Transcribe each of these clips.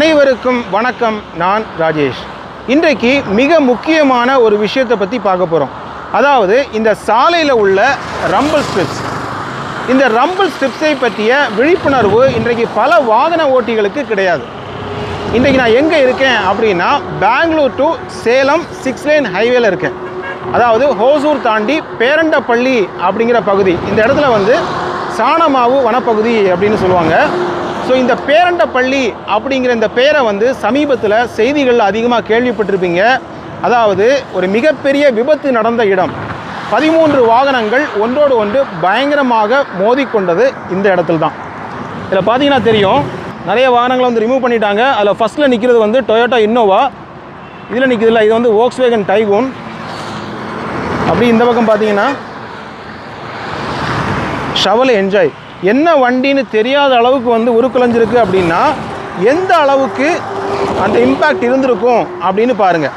அனைவருக்கும் வணக்கம். நான் ராஜேஷ். இன்றைக்கு மிக முக்கியமான ஒரு விஷயத்தை பற்றி பார்க்க போகிறோம் அதாவது இந்த சாலையில் உள்ள ரம்பிள் ஸ்ட்ரிப்ஸ் இந்த ரம்பிள் ஸ்ட்ரிப்ஸை பற்றிய விழிப்புணர்வு இன்றைக்கு பல வாகன ஓட்டிகளுக்கு கிடையாது. இன்றைக்கு நான் எங்கே இருக்கேன் அப்படின்னா Bangalore to Salem six line ஹைவேல இருக்கேன். அதாவது ஹோசூர் தாண்டி பேரண்டப்பள்ளி அப்படிங்கிற பகுதி. இந்த இடத்துல வந்து சாணமாவு வனப்பகுதி அப்படின்னு சொல்லுவாங்க. ஸோ இந்த பேரண்ட பள்ளி அப்படிங்கிற இந்த பெயரை வந்து சமீபத்தில் செய்திகளில் அதிகமாக கேள்விப்பட்டிருப்பீங்க. அதாவது ஒரு மிகப்பெரிய விபத்து நடந்த இடம். பதிமூன்று வாகனங்கள் ஒன்றோடு ஒன்று பயங்கரமாக மோதிக்கொண்டது இந்த இடத்துல தான் இதில் பார்த்தீங்கன்னா தெரியும் நிறைய வாகனங்களை வந்து ரிமூவ் பண்ணிட்டாங்க. அதில் ஃபஸ்ட்டில் நிற்கிறது வந்து டொயோட்டா இன்னோவா இதில் நிற்கிறதுல இது வந்து ஓக்ஸ்வேகன் டைகோன் அப்படி இந்த பக்கம் பார்த்தீங்கன்னா ஷவல் என்ஜாய் என்ன வண்டின்னு தெரியாத அளவுக்கு வந்து உருக்குலைஞ்சிருக்கு அப்படின்னா எந்த அளவுக்கு அந்த இம்பேக்ட் இருந்திருக்கும் அப்படின்னு பாருங்கள்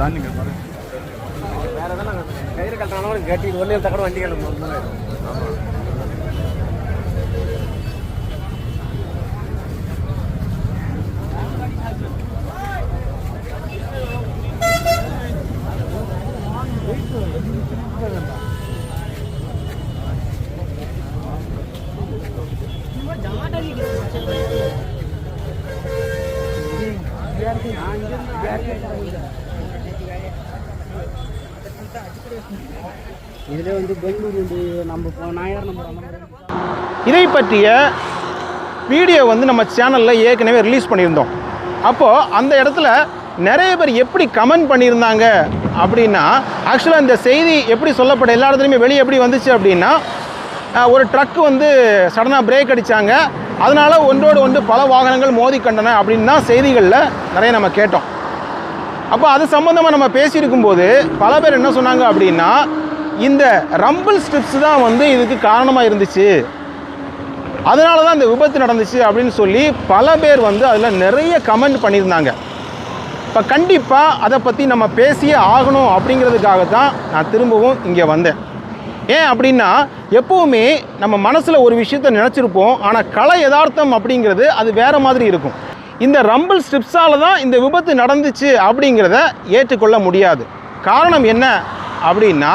இன்னோவா தாண்டி பாரு வேற எதனா கயிறு கட்டினாலும் கட்டி ஒன்றே தக்கட வண்டி கிளம்பு இதில் வந்து பெங்களூர் வந்து நம்ம போ- நாயார் நம்பர் அந்த மாதிரி இதை பற்றிய வீடியோ வந்து நம்ம சேனலில் ஏற்கனவே ரிலீஸ் பண்ணியிருந்தோம். அப்போது அந்த இடத்துல நிறைய பேர் எப்படி கமெண்ட் பண்ணியிருந்தாங்க அப்படின்னா ஆக்சுவலாக இந்த செய்தி எப்படி சொல்லப்பட்ட எல்லா இடத்துலையுமே வெளியே எப்படி வந்துச்சு அப்படின்னா ஒரு ட்ரக் வந்து சடனாக பிரேக் அடித்தாங்க அதனால் ஒன்றோடு ஒன்று பல வாகனங்கள் மோதி கண்டன அப்படின்னு தான் செய்திகளில் நிறைய நம்ம கேட்டோம். அப்போ அது சம்மந்தமாக நம்ம பேசியிருக்கும்போது பல பேர் என்ன சொன்னாங்க அப்படின்னா இந்த ரம்பிள் ஸ்ட்ரிப்ஸ் தான் வந்து இதுக்கு காரணமாக இருந்துச்சு. அதனால தான் இந்த விபத்து நடந்துச்சு அப்படின்னு சொல்லி பல பேர் வந்து அதில் நிறைய கமெண்ட் பண்ணியிருந்தாங்க. இப்போ கண்டிப்பாக அதை பற்றி நம்ம பேசியே ஆகணும் அப்படிங்கிறதுக்காக தான் நான் திரும்பவும் இங்கே வந்தேன். ஏன் அப்படின்னா எப்போவுமே நம்ம மனசில் ஒரு விஷயத்தை நினச்சிருப்போம் ஆனால் கலை யதார்த்தம் அப்படிங்கிறது அது வேறு மாதிரி இருக்கும். இந்த ரம்பிள் ஸ்ட்ரிப்ஸால் தான் இந்த விபத்து நடந்துச்சு அப்படிங்கிறத ஏற்றுக்கொள்ள முடியாது. காரணம் என்ன அப்படின்னா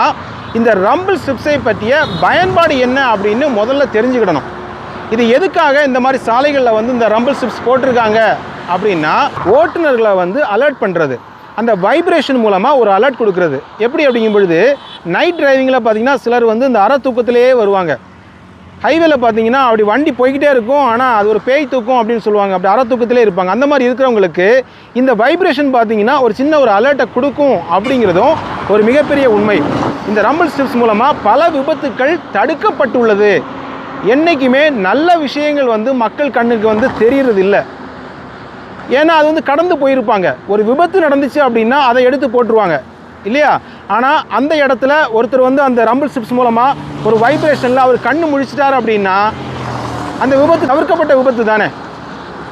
இந்த ரம்பிள் ஸ்ட்ரிப்ஸை பற்றிய பயன்பாடு என்ன அப்படின்னு முதல்ல தெரிஞ்சுக்கிடணும். இது எதுக்காக இந்த மாதிரி சாலைகளில் வந்து இந்த ரம்பிள் ஸ்ட்ரிப்ஸ் போட்டிருக்காங்க அப்படின்னா ஓட்டுநர்களை வந்து அலர்ட் பண்ணுறது அந்த வைப்ரேஷன் மூலமாக ஒரு அலர்ட் கொடுக்குறது. எப்படி அப்படிங்கும் பொழுது நைட் டிரைவிங்கில் பார்த்தீங்கன்னா சிலர் வந்து இந்த அற தூக்கத்திலேயே வருவாங்க. ஹைவேல பார்த்தீங்கன்னா அப்படி வண்டி போய்கிட்டே இருக்கும். ஆனால் அது ஒரு பேய் தூக்கம் அப்படின்னு சொல்லுவாங்க. அப்படி அற தூக்கத்திலே இருப்பாங்க. அந்த மாதிரி இருக்கிறவங்களுக்கு இந்த வைப்ரேஷன் பார்த்தீங்கன்னா ஒரு சின்ன ஒரு அலர்ட்டை கொடுக்கும் அப்படிங்கிறதும் ஒரு மிகப்பெரிய உண்மை. இந்த ரம்பிள் ஸ்டிப்ஸ் மூலமாக பல விபத்துக்கள் தடுக்கப்பட்டுள்ளது. என்றைக்குமே நல்ல விஷயங்கள் வந்து மக்கள் கண்ணுக்கு வந்து தெரியறது இல்லை ஏன்னா அது வந்து கடந்து போயிருப்பாங்க. ஒரு விபத்து நடந்துச்சு அப்படின்னா அதை எடுத்து போட்டுருவாங்க. இல்லையா? ஆனால் அந்த இடத்துல ஒருத்தர் வந்து அந்த ரம்பிள் ஸ்ட்ரிப்ஸ் மூலமாக ஒரு வைப்ரேஷனில் அவர் கண்ணு முழிச்சிட்டார் அப்படின்னா அந்த விபத்து தவிர்க்கப்பட்ட விபத்து தானே?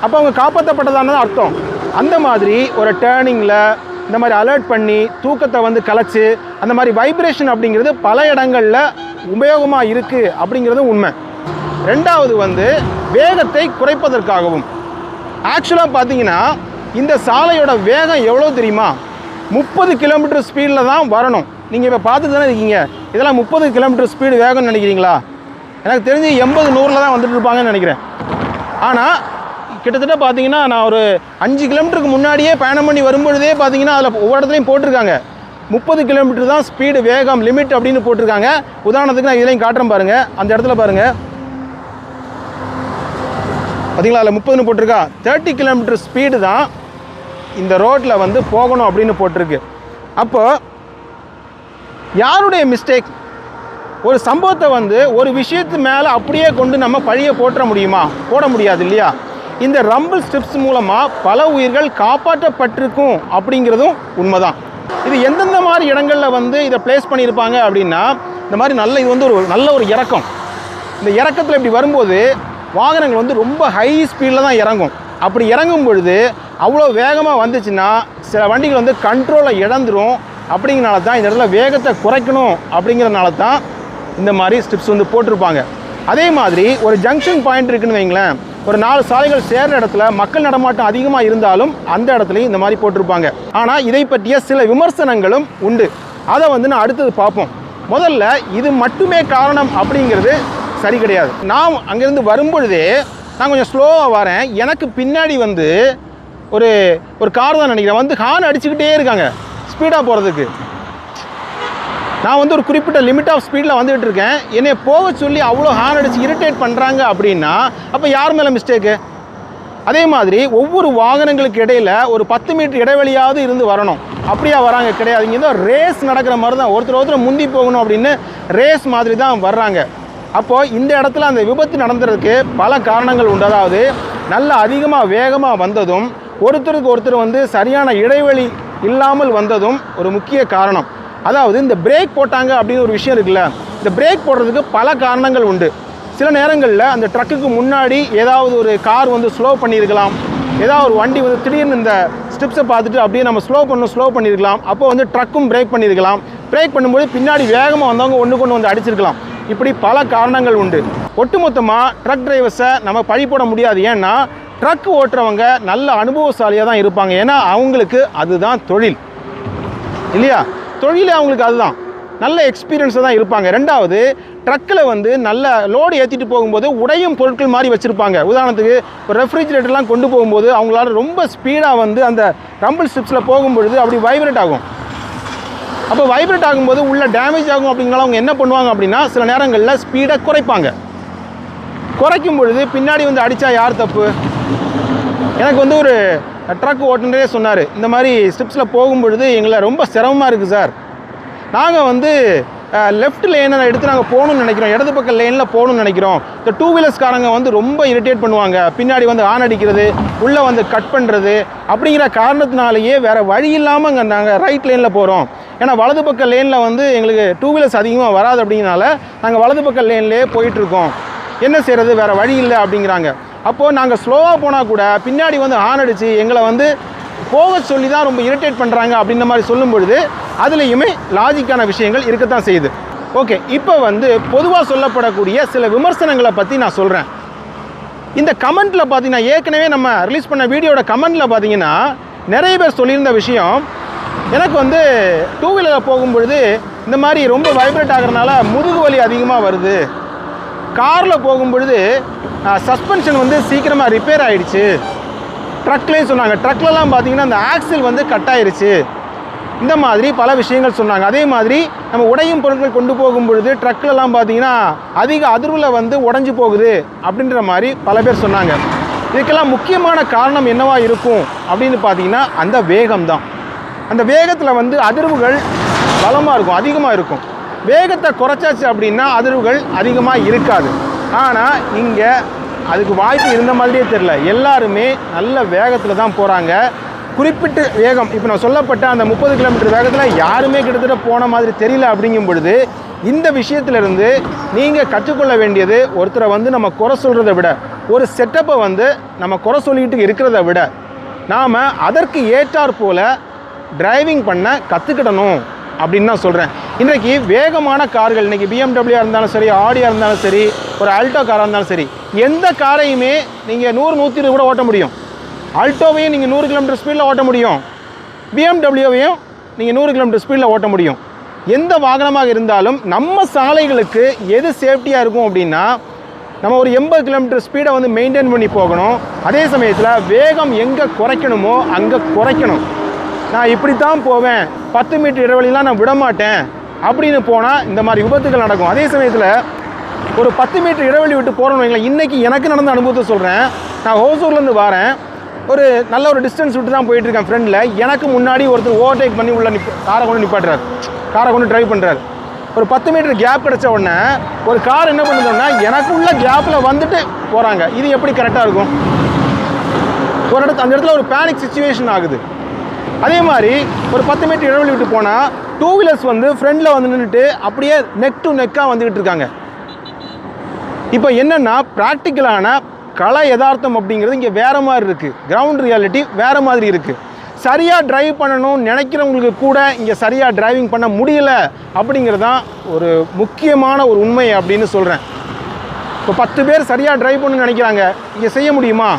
அப்போ அவங்க காப்பாற்றப்பட்டதான அர்த்தம். அந்த மாதிரி ஒரு டேர்னிங்கில் இந்த மாதிரி அலர்ட் பண்ணி தூக்கத்தை வந்து கலைச்சி அந்த மாதிரி வைப்ரேஷன் அப்படிங்கிறது பல இடங்களில் உபயோகமாக இருக்குது அப்படிங்கிறது உண்மை. ரெண்டாவது வந்து வேகத்தை குறைப்பதற்காகவும். ஆக்சுவலாக பார்த்தீங்கன்னா இந்த சாலையோட வேகம் எவ்வளோ தெரியுமா? முப்பது கிலோமீட்டர் ஸ்பீடில் தான் வரணும். நீங்கள் இப்போ பார்த்துட்டு தானே இருக்கீங்க? இதெல்லாம் முப்பது கிலோமீட்டர் ஸ்பீடு வேகம்னு நினைக்கிறீங்களா? எனக்கு தெரிஞ்சு எண்பது நூறில் தான் வந்துட்டு இருப்பாங்கன்னு நினைக்கிறேன். ஆனால் கிட்டத்தட்ட பார்த்தீங்கன்னா நான் ஒரு அஞ்சு கிலோமீட்டருக்கு முன்னாடியே பயணம் பண்ணி வரும்பொழுதே பார்த்தீங்கன்னா அதில் ஒவ்வொரு இடத்துலையும் போட்டிருக்காங்க. முப்பது கிலோமீட்டர் தான் ஸ்பீடு வேகம் லிமிட் அப்படின்னு போட்டிருக்காங்க. உதாரணத்துக்கு நான் இதுலையும் காட்டுறேன் பாருங்கள் அந்த இடத்துல பாருங்கள் பார்த்தீங்களா அதில் முப்பதுன்னு போட்டிருக்கா. தேர்ட்டி கிலோமீட்டர் ஸ்பீடு தான் இந்த ரோட்டில் வந்து போகணும் அப்படின்னு போட்டிருக்கு. அப்போது யாருடைய மிஸ்டேக் ஒரு சம்பவத்தை வந்து ஒரு விஷயத்து மேலே அப்படியே கொண்டு நம்ம பழியை போட்ட முடியுமா? போட முடியாது இல்லையா? இந்த ரம்பிள் ஸ்டெப்ஸ் மூலமாக பல உயிர்கள் காப்பாற்றப்பட்டிருக்கும் அப்படிங்கிறதும் உண்மைதான். இது எந்தெந்த மாதிரி இடங்களில் வந்து இதை ப்ளேஸ் பண்ணியிருப்பாங்க அப்படின்னா இந்த மாதிரி நல்ல இது வந்து ஒரு நல்ல ஒரு இறக்கம். இந்த இறக்கத்தில் இப்படி வரும்போது வாகனங்கள் வந்து ரொம்ப ஹை ஸ்பீடில் தான் இறங்கும். அப்படி இறங்கும் பொழுது அவ்வளோ வேகமாக வந்துச்சுன்னா சில வண்டிகள் வந்து கண்ட்ரோலை இழந்துரும். அப்படிங்கிறனால தான் இந்த இடத்துல வேகத்தை குறைக்கணும் அப்படிங்கிறனால தான் இந்த மாதிரி ஸ்டிப்ஸ் வந்து போட்டிருப்பாங்க. அதே மாதிரி ஒரு ஜங்ஷன் பாயிண்ட் இருக்குன்னு வைங்களேன். ஒரு நாலு சாலைகள் சேர்ற இடத்துல மக்கள் நடமாட்டம் அதிகமாக இருந்தாலும் அந்த இடத்துலையும் இந்த மாதிரி போட்டிருப்பாங்க. ஆனால் இதை பற்றிய சில விமர்சனங்களும் உண்டு. அதை வந்து நான் அடுத்தது பார்ப்போம். முதல்ல இது மட்டுமே காரணம் அப்படிங்கிறது சரி கிடையாது. நான் அங்கேருந்து வரும்பொழுதே நான் கொஞ்சம் ஸ்லோவாக வரேன். எனக்கு பின்னாடி வந்து ஒரு ஒரு கார் தான் நினைக்கிறேன். வந்து ஹார்ன் அடிச்சுக்கிட்டே இருக்காங்க. ஸ்பீடாக போகிறதுக்கு நான் வந்து ஒரு குறிப்பிட்ட லிமிட் ஆஃப் ஸ்பீடில் வந்துகிட்டு இருக்கேன். என்னை போக சொல்லி அவ்வளோ ஹார்ன் அடித்து இரிட்டேட் பண்ணுறாங்க அப்படின்னா அப்போ யார் மேலே மிஸ்டேக்கு அதே மாதிரி ஒவ்வொரு வாகனங்களுக்கு இடையில ஒரு பத்து மீட்டர் இடைவெளியாவது இருந்து வரணும். அப்படியா வராங்க? கிடையாது. இங்கே தான் ரேஸ் நடக்கிற மாதிரி தான். ஒருத்தர் ஒருத்தர் முந்தி போகணும் அப்படின்னு ரேஸ் மாதிரி தான் வர்றாங்க. அப்போது இந்த இடத்துல அந்த விபத்து நடந்ததுக்கு பல காரணங்கள் உண்டு. அதாவது நல்லா அதிகமாக வேகமாக வந்ததும் ஒருத்தருக்கு ஒருத்தர் வந்து சரியான இடைவெளி இல்லாமல் வந்ததும் ஒரு முக்கிய காரணம். அதாவது இந்த பிரேக் போட்டாங்க அப்படின்னு ஒரு விஷயம் இருக்குல்ல இந்த பிரேக் போடுறதுக்கு பல காரணங்கள் உண்டு. சில நேரங்களில் அந்த ட்ரக்குக்கு முன்னாடி ஏதாவது ஒரு கார் வந்து ஸ்லோ பண்ணியிருக்கலாம். ஏதாவது ஒரு வண்டி வந்து திடீர்னு இந்த ஸ்டெப்ஸை பார்த்துட்டு அப்படியே நம்ம ஸ்லோ பண்ணணும் ஸ்லோ பண்ணியிருக்கலாம். அப்போ வந்து ட்ரக்கும் பிரேக் பண்ணியிருக்கலாம். பிரேக் பண்ணும்போது பின்னாடி வேகமாக வந்தவங்க ஒன்று கொண்டு வந்து அடிச்சிருக்கலாம். இப்படி பல காரணங்கள் உண்டு. ஒட்டுமொத்தமாக ட்ரக் டிரைவர்ஸை நம்ம பழி போட முடியாது. ஏன்னா ட்ரக் ஓட்டுறவங்க நல்ல அனுபவசாலியாக தான் இருப்பாங்க. ஏன்னா அவங்களுக்கு அதுதான் தொழில். இல்லையா? தொழிலே அவங்களுக்கு அதுதான். நல்ல எக்ஸ்பீரியன்ஸாக தான் இருப்பாங்க. ரெண்டாவது ட்ரக்கில் வந்து நல்ல லோடு ஏற்றிட்டு போகும்போது உடையும் பொருட்கள் மாதிரி வச்சுருப்பாங்க. உதாரணத்துக்கு இப்போ ரெஃப்ரிஜிரேட்டர்லாம் கொண்டு போகும்போது அவங்களால ரொம்ப ஸ்பீடாக வந்து அந்த ரம்பிள் ஸ்ட்ரிப்ஸில் போகும்பொழுது அப்படி வைப்ரேட் ஆகும். அப்போ வைப்ரேட் ஆகும்போது உள்ள டேமேஜ் ஆகும் அப்படிங்கலாம் அவங்க என்ன பண்ணுவாங்க அப்படின்னா சில நேரங்களில் ஸ்பீடை குறைப்பாங்க. குறைக்கும் பொழுது பின்னாடி வந்து அடித்தா யார் தப்பு? எனக்கு வந்து ஒரு ட்ரக் ஓட்டுனரே சொன்னார் இந்த மாதிரி ஸ்டெப்ஸில் போகும்பொழுது எங்களை ரொம்ப சிரமமாக இருக்குது சார். நாங்கள் வந்து லெஃப்ட் லேனை எடுத்து நாங்கள் போகணும்னு நினைக்கிறோம் இடது பக்கம் லேனில் போகணும்னு நினைக்கிறோம். இந்த டூ வீலர்ஸ்காரங்க வந்து ரொம்ப இரிட்டேட் பண்ணுவாங்க. பின்னாடி வந்து ஆன் அடிக்கிறது உள்ளே வந்து கட் பண்ணுறது அப்படிங்கிற காரணத்தினாலேயே வேறு வழி இல்லாமல் அங்கே நாங்கள் ரைட் லேனில் போகிறோம் ஏன்னா வலது பக்க லேனில் வந்து எங்களுக்கு டூ வீலர்ஸ் அதிகமாக வராது அப்படிங்கிறனால நாங்கள் வலது பக்க லேன்லேயே போயிட்டுருக்கோம் என்ன செய்கிறது வேறு வழி இல்லை அப்படிங்கிறாங்க. அப்போது நாங்கள் ஸ்லோவாக போனால் கூட பின்னாடி வந்து ஹார்ன் அடித்து எங்களை வந்து போக சொல்லி தான் ரொம்ப இரிட்டேட் பண்ணுறாங்க அப்படின்ற மாதிரி சொல்லும் பொழுது அதுலேயுமே லாஜிக்கான விஷயங்கள் இருக்கத்தான் செய்யுது. ஓகே இப்போ வந்து பொதுவாக சொல்லப்படக்கூடிய சில விமர்சனங்களை பற்றி நான் சொல்கிறேன் இந்த கமெண்ட்டில் பார்த்தீங்கன்னா ஏற்கனவே நம்ம ரிலீஸ் பண்ண வீடியோட கமெண்ட்டில் பார்த்தீங்கன்னா நிறைய பேர் சொல்லியிருந்த விஷயம் எனக்கு வந்து டூ வீலரில் போகும்பொழுது இந்த மாதிரி ரொம்ப வைப்ரேட் ஆகிறனால முதுகு வலி அதிகமாக வருது. காரில் போகும்பொழுது சஸ்பென்ஷன் வந்து சீக்கிரமாக ரிப்பேர் ஆகிடுச்சு ட்ரக்லேயும் சொன்னாங்க. ட்ரக்லலாம் பார்த்தீங்கன்னா அந்த ஆக்சில் வந்து கட் ஆயிடுச்சு இந்த மாதிரி பல விஷயங்கள் சொன்னாங்க. அதே மாதிரி நம்ம உடையும் பொருட்கள் கொண்டு போகும் பொழுது ட்ரக்லலாம் பார்த்தீங்கன்னா அதிக அதிர்வில் வந்து உடஞ்சி போகுது அப்படின்ற மாதிரி பல பேர் சொன்னாங்க. இதுக்கெல்லாம் முக்கியமான காரணம் என்னவா இருக்கும் அப்படின்னு பார்த்தீங்கன்னா அந்த வேகம் தான் அந்த வேகத்தில் வந்து அதிர்வுகள் பலமாக இருக்கும் அதிகமாக இருக்கும். வேகத்தை குறைச்சாச்சு அப்படின்னா அதிர்வுகள் அதிகமாக இருக்காது. ஆனால் இங்கே அதுக்கு வாய்ப்பு இருந்த மாதிரியே தெரில எல்லாருமே நல்ல வேகத்தில் தான் போகிறாங்க குறிப்பிட்ட வேகம் இப்போ நான் சொல்லப்பட்ட அந்த முப்பது கிலோமீட்டர் வேகத்தில் யாருமே கிட்டத்தட்ட போன மாதிரி தெரியல அப்படிங்கும் பொழுது இந்த விஷயத்திலிருந்து நீங்கள் கற்றுக்கொள்ள வேண்டியது ஒருத்தரை வந்து நம்ம குறை சொல்கிறத விட ஒரு செட்டப்பை வந்து நம்ம குறை சொல்லிக்கிட்டு இருக்கிறத விட நாம் அதற்கு ஏற்றாற் போல டிரைவிங் பண்ண கற்றுக்கிடணும் அப்படின்னு தான் சொல்கிறேன் இன்றைக்கி வேகமான கார்கள் இன்றைக்கி பிஎம்டபிள்யூ இருந்தாலும் சரி ஆடியாக இருந்தாலும் சரி ஒரு ஆல்டோ காராக இருந்தாலும் சரி எந்த காரையுமே நீங்கள் நூறு நூற்றி இருபது கூட ஓட்ட முடியும். ஆல்டோவையும் நீங்கள் நூறு கிலோமீட்டர் ஸ்பீடில் ஓட்ட முடியும். பிஎம்டபிள்யூவையும் நீங்கள் நூறு கிலோமீட்டர் ஸ்பீடில் ஓட்ட முடியும். எந்த வாகனமாக இருந்தாலும் நம்ம சாலைகளுக்கு எது சேஃப்டியாக இருக்கும் அப்படின்னா நம்ம ஒரு எண்பது கிலோமீட்டர் ஸ்பீடை வந்து மெயின்டைன் பண்ணி போகணும். அதே சமயத்தில் வேகம் எங்கே குறைக்கணுமோ அங்கே குறைக்கணும். நான் இப்படி தான் போவேன். பத்து மீட்டர் இடைவெளிலாம் நான் விட மாட்டேன் அப்படின்னு போனால் இந்த மாதிரி விபத்துகள் நடக்கும். அதே சமயத்தில் ஒரு பத்து மீட்டர் இடைவெளி விட்டு போகிறோம்னு வைங்களேன் இன்றைக்கி எனக்கு நடந்த அனுபவத்தை சொல்கிறேன் நான் ஹோசூர்லேருந்து வரேன். ஒரு நல்ல ஒரு டிஸ்டன்ஸ் விட்டு தான் போயிட்டுருக்கேன் ஃப்ரெண்டில் எனக்கு முன்னாடி ஒருத்தர் ஓவர்டேக் பண்ணி உள்ள நிப் காரை கொண்டு நிப்பாட்டுறாரு. காரை கொண்டு ட்ரைவ் பண்ணுறாரு ஒரு பத்து மீட்டர் கேப் கிடச்ச உடனே ஒரு கார் என்ன பண்ணுதுன்னா எனக்குள்ள கேப்பில் வந்துட்டு போகிறாங்க இது எப்படி கரெக்டாக இருக்கும்? ஒரு இடத்து அந்த இடத்துல ஒரு பேனிக் சுச்சுவேஷன் ஆகுது. அதே மாதிரி ஒரு பத்து மீட்டர் இடைவெளி விட்டு போனால் டூ வீலர்ஸ் வந்து ஃப்ரண்டில் வந்து நின்றுட்டு அப்படியே நெக் டு நெக்காக வந்துக்கிட்டு இருக்காங்க. இப்போ என்னென்னா ப்ராக்டிக்கலான கலை யதார்த்தம் அப்படிங்கிறது இங்கே வேறு மாதிரி இருக்குது கிரவுண்ட் ரியாலிட்டி வேறு மாதிரி இருக்குது சரியாக டிரைவ் பண்ணணும்னு நினைக்கிறவங்களுக்கு கூட இங்கே சரியாக டிரைவிங் பண்ண முடியல அப்படிங்கிறது தான் ஒரு முக்கியமான ஒரு உண்மை அப்படின்னு சொல்கிறேன் இப்போ பத்து பேர் சரியாக டிரைவ் பண்ணணும்னு நினைக்கிறாங்க. இங்கே செய்ய முடியுமா?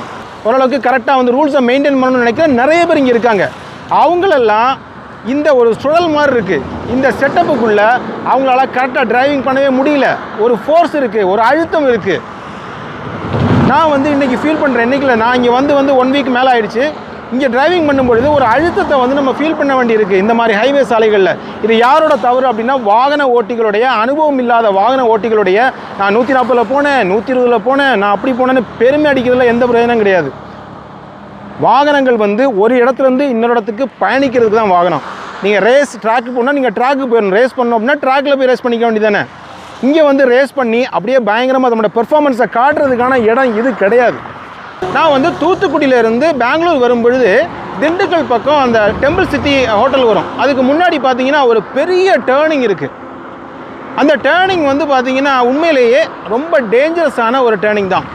ஓரளவுக்கு கரெக்டாக வந்து ரூல்ஸை மெயின்டைன் பண்ணணும்னு நினைக்கிற நிறைய பேர் இங்கே இருக்காங்க. அவங்களெல்லாம் இந்த ஒரு சுழல் மாதிரி இருக்குது இந்த செட்டப்புக்குள்ளே அவங்களால கரெக்டாக டிரைவிங் பண்ணவே முடியல. ஒரு ஃபோர்ஸ் இருக்குது ஒரு அழுத்தம் இருக்குது நான் வந்து இன்றைக்கி ஃபீல் பண்ணுறேன் இன்றைக்கில் நான் இங்கே வந்து வந்து ஒன் வீக் மேலே ஆயிடுச்சு. இங்கே டிரைவிங் பண்ணும்பொழுது ஒரு அழுத்தத்தை வந்து நம்ம ஃபீல் பண்ண வேண்டியிருக்கு. இந்த மாதிரி ஹைவே சாலைகளில். இது யாரோட தவறு அப்படின்னா வாகன ஓட்டிகளுடைய அனுபவம் இல்லாத வாகன ஓட்டிகளுடைய நான் நூற்றி நாற்பதில் போனேன் நூற்றி இருபதில் போனேன் நான் அப்படி போனேன்னு பெருமை அடிக்கிறதுல எந்த பிரயோஜனம் கிடையாது. வாகனங்கள் வந்து ஒரு இடத்துலேருந்து இன்னொரு இடத்துக்கு பயணிக்கிறதுக்கு தான் வாகனம். நீங்கள் ரேஸ் ட்ராக்கு போனால் நீங்கள் ட்ராக்கு போயிடணும் ரேஸ் பண்ணோம் அப்படின்னா ட்ராக்கில் போய் ரேஸ் பண்ணிக்க வேண்டியதானே இங்கே வந்து ரேஸ் பண்ணி அப்படியே பயங்கரமாக நம்மளோட பெர்ஃபார்மன்ஸை காட்டுறதுக்கான இடம் இது கிடையாது. நான் வந்து தூத்துக்குடியிலேருந்து பெங்களூர் வரும்பொழுது திண்டுக்கல் பக்கம் அந்த டெம்பிள் சிட்டி ஹோட்டல் வரும். அதுக்கு முன்னாடி பார்த்தீங்கன்னா ஒரு பெரிய டேர்னிங் இருக்குது அந்த டேர்னிங் வந்து பார்த்தீங்கன்னா உண்மையிலேயே ரொம்ப டேஞ்சரஸான ஒரு டேர்னிங் தான்.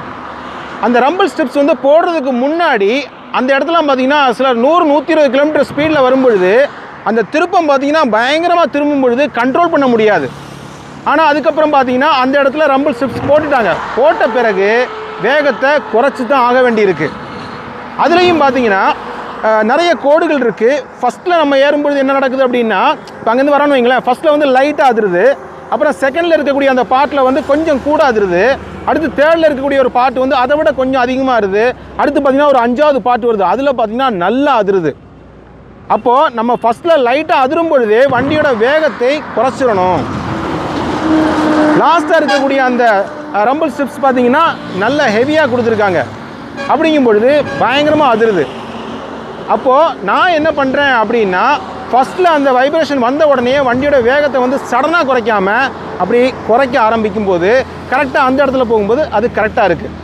அந்த ரம்பிள் ஸ்டெப்ஸ் வந்து போடுறதுக்கு முன்னாடி அந்த இடத்துல பார்த்தீங்கன்னா சிலர் நூறு நூற்றி இருபது கிலோமீட்டர் ஸ்பீடில் வரும்பொழுது அந்த திருப்பம் பார்த்தீங்கன்னா பயங்கரமாக திரும்பும் பொழுது கண்ட்ரோல் பண்ண முடியாது. ஆனால் அதுக்கப்புறம் பார்த்தீங்கன்னா அந்த இடத்துல ரம்பிள் ஸ்டெப்ஸ் போட்டுட்டாங்க. போட்ட பிறகு வேகத்தை குறைச்சி தான் ஆக வேண்டியிருக்கு. அதுலேயும் பார்த்தீங்கன்னா நிறைய கோடுகள் இருக்குது ஃபஸ்ட்டில் நம்ம ஏறும்பொழுது என்ன நடக்குது அப்படின்னா இப்போ அங்கேருந்து வரணும் வைங்களேன். ஃபஸ்ட்டில் வந்து லைட்டாக அதிருது. அப்புறம் செகண்டில் இருக்கக்கூடிய அந்த பாட்டில் வந்து கொஞ்சம் கூடாதுருது. அடுத்து தேர்டில் இருக்கக்கூடிய ஒரு பாட்டு வந்து அதை விட கொஞ்சம் அதிகமாக இருது. அடுத்து பார்த்திங்கன்னா ஒரு அஞ்சாவது பாட்டு வருது. அதில் பார்த்தீங்கன்னா நல்லா அதிருது. அப்போது நம்ம ஃபஸ்ட்டில் லைட்டாக அதிரும் பொழுதே வண்டியோட வேகத்தை குறைச்சிடணும். லாஸ்ட்டாக இருக்கக்கூடிய அந்த ரம்பிள் ஸ்டிப்ஸ் பார்த்தீங்கன்னா நல்ல ஹெவியாக கொடுத்துருக்காங்க. அப்படிங்கும் பொழுது பயங்கரமாக அதிருது. அப்போது நான் என்ன பண்ணுறேன் அப்படின்னா ஃபஸ்ட்டில் அந்த வைப்ரேஷன் வந்த உடனே வண்டியோட வேகத்தை வந்து சடனாக குறைக்காமல் அப்படி குறைக்க ஆரம்பிக்கும் போது கரெக்டாக அந்த இடத்துல போகும்போது அது கரெக்டாக இருக்குது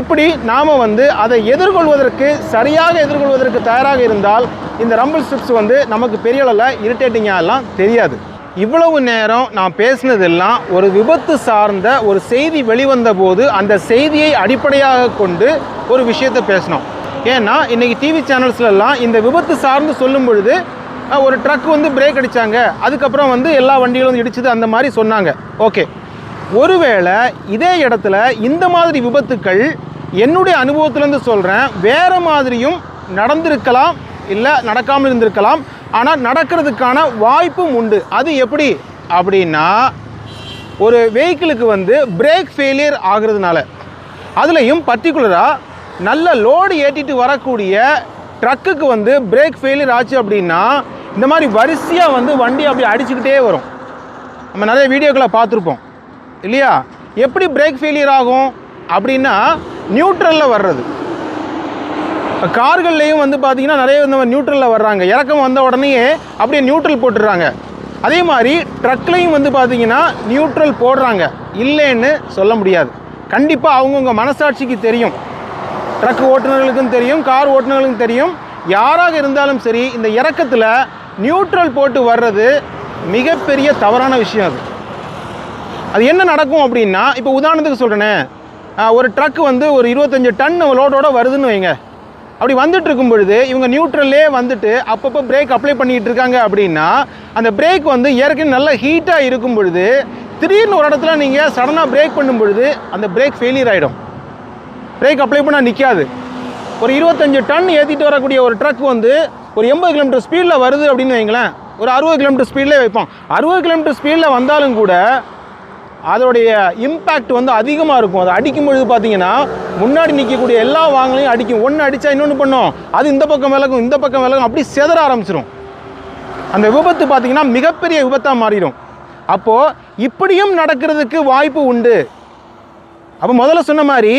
இப்படி நாம் வந்து அதை எதிர்கொள்வதற்கு சரியாக எதிர்கொள்வதற்கு தயாராக இருந்தால் இந்த ரம்பிள் ஸ்ட்ரிப்ஸ் வந்து நமக்கு பெரிய அளவில் இரிட்டேட்டிங்காக எல்லாம் தெரியாது. இவ்வளவு நேரம் நான் பேசினதெல்லாம் ஒரு விபத்து சார்ந்த ஒரு செய்தி வெளிவந்த போது அந்த செய்தியை அடிப்படையாக கொண்டு ஒரு விஷயத்தை பேசினோம். ஏன்னா இன்றைக்கி டிவி சேனல்ஸ்லலாம் இந்த விபத்து சார்ந்து சொல்லும் பொழுது ஒரு ட்ரக் வந்து பிரேக் அடித்தாங்க அதுக்கப்புறம் வந்து எல்லா வண்டிகளும் இடிச்சுது அந்த மாதிரி சொன்னாங்க. ஓகே ஒருவேளை இதே இடத்துல இந்த மாதிரி விபத்துக்கள் என்னுடைய அனுபவத்திலேருந்து சொல்கிறேன் வேறு மாதிரியும் நடந்திருக்கலாம் இல்லை நடக்காமல் இருந்திருக்கலாம். ஆனால் நடக்கிறதுக்கான வாய்ப்பும் உண்டு. அது எப்படி? அப்படின்னா ஒரு வெஹிக்கிளுக்கு வந்து பிரேக் ஃபெயிலியர் ஆகுறதுனால. அதுலேயும் பர்டிகுலராக நல்ல லோடு ஏற்றிட்டு வரக்கூடிய ட்ரக்குக்கு வந்து பிரேக் ஃபெயிலியர் ஆச்சு அப்படின்னா இந்த மாதிரி வரிசையாக வந்து வண்டி அப்படி அடிச்சுக்கிட்டே வரும். நம்ம நிறைய வீடியோக்களை பார்த்துருப்போம். இல்லையா? எப்படி பிரேக் ஃபெயிலியர் ஆகும் அப்படின்னா நியூட்ரலில் வர்றது. கார்கள்லேயும் வந்து பார்த்தீங்கன்னா நிறைய வந்து நியூட்ரலில் வர்றாங்க. இறக்கம் வந்த உடனேயே அப்படியே நியூட்ரல் போட்டுடுறாங்க. அதே மாதிரி ட்ரக்லையும் வந்து பார்த்திங்கன்னா நியூட்ரல் போடுறாங்க. இல்லைன்னு சொல்ல முடியாது. கண்டிப்பாக அவங்கவுங்க மனசாட்சிக்கு தெரியும். ட்ரக் ஓட்டுநர்களுக்கும் தெரியும் கார் ஓட்டுநர்களுக்கும் தெரியும். யாராக இருந்தாலும் சரி இந்த இறக்கத்தில் நியூட்ரல் போட்டு வர்றது மிகப்பெரிய தவறான விஷயம் அது. அது என்ன நடக்கும் அப்படின்னா இப்போ உதாரணத்துக்கு சொல்கிறேனே ஒரு ட்ரக் வந்து ஒரு இருபத்தஞ்சி டன் லோடோட வருதுன்னு வைங்க. அப்படி வந்துட்டு இருக்கும் பொழுது இவங்க நியூட்ரல்லே வந்துட்டு அப்பப்போ பிரேக் அப்ளை பண்ணிக்கிட்டு இருக்காங்க அப்படின்னா அந்த பிரேக் வந்து ஏற்கனவே நல்லா ஹீட்டாக இருக்கும் பொழுது திடீர்னு ஒரு இடத்துல நீங்கள் சடனாக பிரேக் பண்ணும் பொழுது அந்த பிரேக் ஃபெயிலியர் ஆகிடும் பிரேக் அப்ளை பண்ணால் நிற்காது ஒரு இருபத்தஞ்சி டன் ஏற்றிட்டு வரக்கூடிய ஒரு ட்ரக் வந்து ஒரு எண்பது கிலோமீட்டர் ஸ்பீடில் வருது அப்படின்னு வைங்களேன் ஒரு அறுபது கிலோமீட்டர் ஸ்பீட்லேயே வைப்போம். அறுபது கிலோமீட்டர் ஸ்பீடில் வந்தாலும் கூட அதோடைய இம்பேக்ட் வந்து அதிகமாக இருக்கும். அதை அடிக்கும் பொழுது பார்த்தீங்கன்னா முன்னாடி நிற்கக்கூடிய எல்லா வாங்கலையும் அடிக்கும். ஒன்று அடித்தா இன்னொன்று பண்ணும். அது இந்த பக்கம் விலகும் இந்த பக்கம் விலகும் அப்படி செதற ஆரம்பிச்சிடும் அந்த விபத்து பார்த்தீங்கன்னா மிகப்பெரிய விபத்தாக மாறிடும். அப்போது இப்படியும் நடக்கிறதுக்கு வாய்ப்பு உண்டு. அப்போ முதல்ல சொன்ன மாதிரி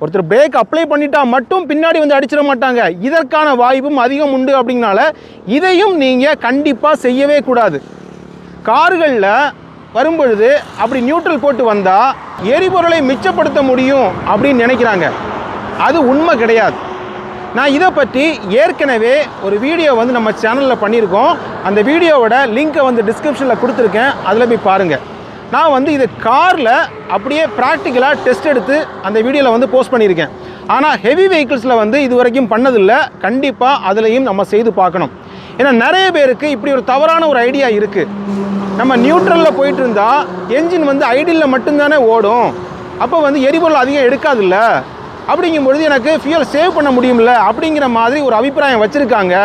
ஒருத்தர் பிரேக் அப்ளை பண்ணிட்டா மட்டும் பின்னாடி வந்து அடிச்சிட மாட்டாங்க. இதற்கான வாய்ப்பும் அதிகம் உண்டு அப்படிங்கனால இதையும் நீங்கள் கண்டிப்பாக செய்யவே கூடாது. கார்களில் வரும்பொழுது அப்படி நியூட்ரல் போட்டு வந்தால் எரிபொருளை மிச்சப்படுத்த முடியும் அப்படின்னு நினைக்கிறாங்க. அது உண்மை கிடையாது. நான் இதை பற்றி ஏற்கனவே ஒரு வீடியோ வந்து நம்ம சேனலில் பண்ணியிருக்கோம். அந்த வீடியோவோட லிங்க்கை வந்து டிஸ்கிரிப்ஷனில் கொடுத்துருக்கேன். அதில் போய் பாருங்கள் நான் வந்து இது காரில் அப்படியே ப்ராக்டிக்கலாக டெஸ்ட் எடுத்து அந்த வீடியோவில் வந்து போஸ்ட் பண்ணியிருக்கேன். ஆனால் ஹெவி வெஹிக்கிள்ஸில் வந்து இது வரைக்கும் பண்ணதில்லை. கண்டிப்பாக அதுலேயும் நம்ம செய்து பார்க்கணும். ஏன்னா நிறைய பேருக்கு இப்படி ஒரு தவறான ஒரு ஐடியா இருக்குது நம்ம நியூட்ரலில் போயிட்டு இருந்தால் என்ஜின் வந்து ஐடியில் மட்டும்தானே ஓடும். அப்போ வந்து எரிபொருள் அதிகம் எடுக்காதில்ல? அப்படிங்கும் பொழுது எனக்கு ஃபியூல் சேவ் பண்ண முடியும்ல? அப்படிங்கிற மாதிரி ஒரு அபிப்பிராயம் வச்சுருக்காங்க.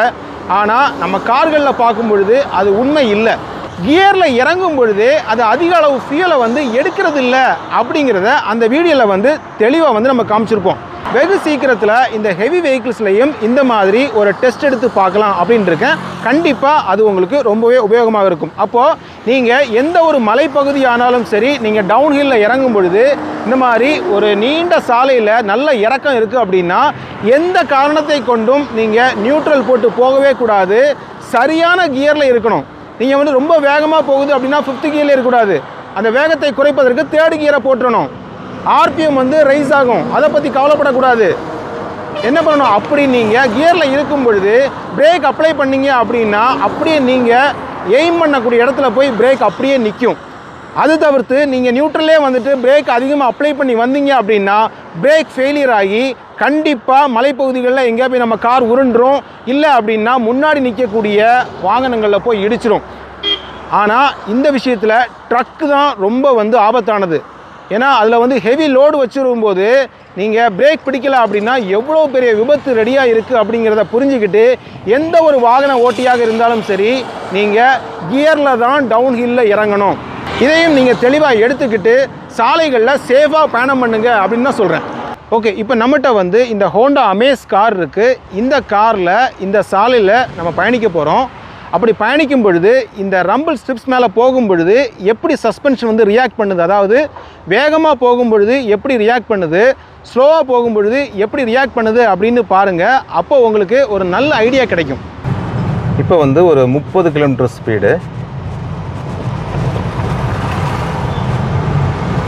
ஆனால் நம்ம கார்களில் பார்க்கும் பொழுது அது உண்மை இல்லை. கியரில் இறங்கும் பொழுது அது அதிக அளவு ஃபியூலை வந்து எடுக்கிறது இல்லை அப்படிங்கிறத அந்த வீடியோவில் வந்து தெளிவாக வந்து நம்ம காமிச்சிருப்போம். வெகு சீக்கிரத்தில் இந்த ஹெவி வெஹிக்கிள்ஸ்லையும் இந்த மாதிரி ஒரு டெஸ்ட் எடுத்து பார்க்கலாம் அப்படின்ட்டு இருக்கேன் கண்டிப்பாக அது உங்களுக்கு ரொம்பவே உபயோகமாக இருக்கும். அப்போது நீங்கள் எந்த ஒரு மலைப்பகுதி ஆனாலும் சரி நீங்கள் டவுன் ஹில்லில் இறங்கும் பொழுது இந்த மாதிரி ஒரு நீண்ட சாலையில் நல்ல இறக்கம் இருக்குது அப்படின்னா எந்த காரணத்தை கொண்டும் நீங்கள் நியூட்ரல் போட்டு போகவே கூடாது. சரியான கியரில் இருக்கணும். நீங்கள் வந்து ரொம்ப வேகமாக போகுது அப்படின்னா ஃபிஃப்த் கியரில் இருக்கக்கூடாது. அந்த வேகத்தை குறைப்பதற்கு தேர்டு கியரை போட்டுறணும் ஆர்பிஎம் வந்து ரைஸ் ஆகும். அதை பற்றி கவலைப்படக்கூடாது. என்ன பண்ணணும்? அப்படி நீங்கள் கியரில் இருக்கும் பொழுது பிரேக் அப்ளை பண்ணீங்க அப்படின்னா அப்படியே நீங்கள் எய்ம் பண்ணக்கூடிய இடத்துல போய் பிரேக் அப்படியே நிற்கும் அது தவிர்த்து நீங்கள் நியூட்ரலே வந்துட்டு பிரேக் அதிகமாக அப்ளை பண்ணி வந்தீங்க அப்படின்னா பிரேக் ஃபெயிலியர் ஆகி கண்டிப்பாக மலைப்பகுதிகளில் எங்கேயா போய் நம்ம கார் உருண்டுரும் இல்லை அப்படின்னா முன்னாடி நிற்கக்கூடிய வாகனங்களில் போய் இடிச்சிரும். ஆனால் இந்த விஷயத்தில் ட்ரக்கு தான் ரொம்ப வந்து ஆபத்தானது. ஏன்னா அதில் வந்து ஹெவி லோடு வச்சுருக்கும்போது நீங்கள் பிரேக் பிடிக்கல அப்படின்னா எவ்வளோ பெரிய விபத்து ரெடியாக இருக்குது அப்படிங்கிறத புரிஞ்சுக்கிட்டு எந்த ஒரு வாகன ஓட்டியாக இருந்தாலும் சரி நீங்கள் கியரில் தான் டவுன் ஹில்லில் இறங்கணும். இதையும் நீங்கள் தெளிவாக எடுத்துக்கிட்டு சாலைகளில் சேஃபாக பயணம் பண்ணுங்க அப்படின்னு தான் சொல்கிறேன் ஓகே இப்போ நம்மகிட்ட வந்து இந்த ஹோண்டா அமேஸ் கார் இருக்குது இந்த காரில் இந்த சாலையில் நம்ம பயணிக்க போகிறோம் அப்படி பயணிக்கும் பொழுது இந்த ரம்பிள் ஸ்ட்ரிப்ஸ் மேலே போகும் பொழுது எப்படி சஸ்பென்ஷன் வந்து ரியாக்ட் பண்ணுது? அதாவது வேகமாக போகும் பொழுது எப்படி ரியாக்ட் பண்ணுது? ஸ்லோவாக போகும் பொழுது எப்படி ரியாக்ட் பண்ணுது? அப்படின்னு பாருங்கள் அப்போ உங்களுக்கு ஒரு நல்ல ஐடியா கிடைக்கும். இப்போ வந்து ஒரு முப்பது கிலோமீட்டர் ஸ்பீடு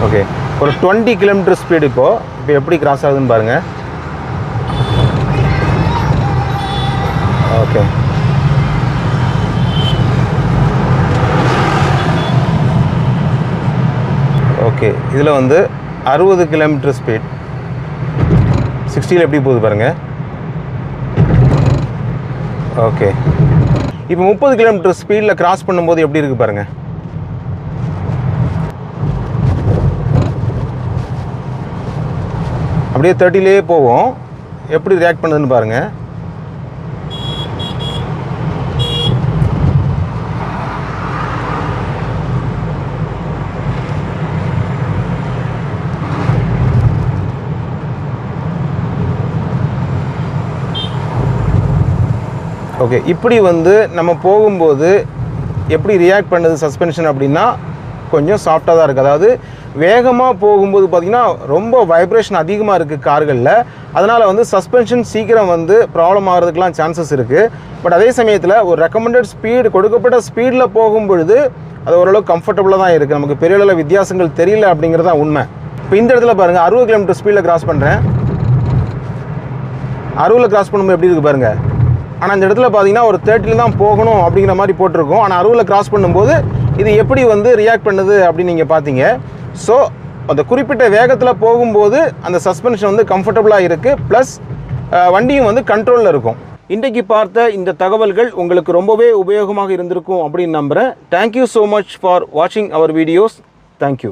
ஓகே ஒரு டுவெண்ட்டி கிலோமீட்டர் ஸ்பீடு இப்போது இப்போ எப்படி கிராஸ் ஆகுதுன்னு பாருங்கள் ஓகே ஓகே இதில் வந்து அறுபது கிலோமீட்டர் ஸ்பீட் சிக்ஸ்டியில் எப்படி போகுது பாருங்கள் ஓகே இப்போ முப்பது கிலோமீட்டர் ஸ்பீடில் கிராஸ் பண்ணும்போது எப்படி இருக்குது பாருங்கள் அப்படியே தேர்ட்டிலே போவோம். எப்படி ரியாக்ட் பண்ணுதுன்னு பாருங்க. ஓகே இப்படி வந்து நம்ம போகும்போது எப்படி ரியாக்ட் பண்ணுது சஸ்பென்ஷன் அப்படின்னா கொஞ்சம் சாஃப்டாக தான் இருக்குது அதாவது வேகமாக போகும்போது பார்த்திங்கன்னா ரொம்ப வைப்ரேஷன் அதிகமாக இருக்குது கார்களில். அதனால் வந்து சஸ்பென்ஷன் சீக்கிரம் வந்து ப்ராப்ளம் ஆகிறதுக்கெலாம் சான்சஸ் இருக்குது பட் அதே சமயத்தில் ஒரு ரெக்கமெண்டட் ஸ்பீடு கொடுக்கப்பட்ட ஸ்பீடில் போகும்பொழுது அது ஓரளவு கம்ஃபர்டபுளாக தான் இருக்குது நமக்கு பெரிய அளவில் வித்தியாசங்கள் தெரியல அப்படிங்கிறது தான் உண்மை. இப்போ இந்த இடத்துல பாருங்கள் அறுபது கிலோமீட்டர் ஸ்பீடில் கிராஸ் பண்ணுறேன் அறுபதில் கிராஸ் பண்ணும்போது எப்படி இருக்குது பாருங்கள் ஆனால் இந்த இடத்துல பார்த்தீங்கன்னா ஒரு தேர்ட்டியில் தான் போகணும் அப்படிங்கிற மாதிரி போட்டிருக்கோம். ஆனால் அறுபதில் கிராஸ் பண்ணும்போது இது எப்படி வந்து ரியாக்ட் பண்ணுது அப்படின்னு நீங்கள் பார்த்தீங்க ஸோ அந்த குறிப்பிட்ட வேகத்தில் போகும்போது அந்த சஸ்பென்ஷன் வந்து கம்ஃபர்டபுளாக இருக்குது ப்ளஸ் வண்டியும் வந்து கண்ட்ரோலில் இருக்கும். இன்றைக்கு பார்த்த இந்த தகவல்கள் உங்களுக்கு ரொம்பவே உபயோகமாக இருந்திருக்கும் அப்படின்னு நம்புகிறேன் தேங்க்யூ ஸோ மச் ஃபார் வாட்சிங் அவர் வீடியோஸ் தேங்க்யூ